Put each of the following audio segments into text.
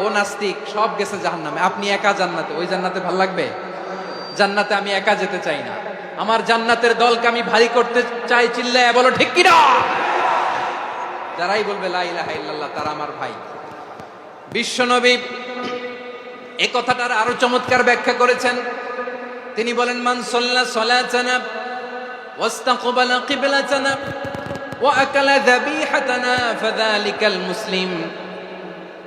ও নাস্তিক, সব গেছে জাহান নামে আপনি একা জান্নাতে, ওই জান্নাতে ভালো লাগবে? জান্নাতে আমি একা যেতে চাই না। আমার জান্নাতের দলকে আমি ভারী করতে চাই চিল্লায় বলো, ঠিক কিনা যারাই বলবে, লা ইল্লাল্লাহ তারা আমার ভাই। বিশ্বনবী এ কথাটার আরও চমৎকার ব্যাখ্যা করেছেন। তিনি বলেন, মান সাল্লা ওয়াস্তাকবালা কিবলাতানা ওয়া আকালা যাবিহাতানা, ফাযালিকাল মুসলিম।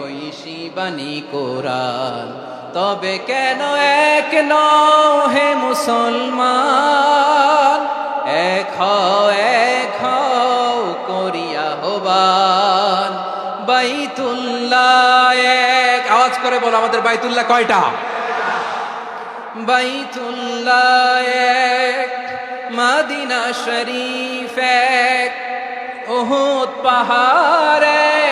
ওই শিবানী কোরআন। তবে কেন এক নও হে মুসলমান হও, এক করিয়া হবান বাইতুল্লাহ এক। আওয়াজ করে বলো আমাদের বাইতুল্লাহ কয়টা? বাইতুল্লাহ এক মাদিনা শরীফ এক ওহুদ পাহাড় এক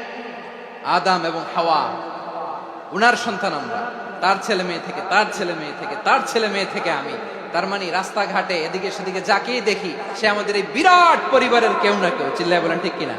আদাম এবং হাওয়া। উনার সন্তান আমরা। তার ছেলে মেয়ে থেকে, তার ছেলে মেয়ে থেকে, তার ছেলে মেয়ে থেকে আমি। তার মানে রাস্তাঘাটে এদিকে সেদিকে যাকেই দেখি, সে আমাদের এই বিরাট পরিবারের কেউ না কেউ। চিল্লায় বলেন ঠিক কিনা?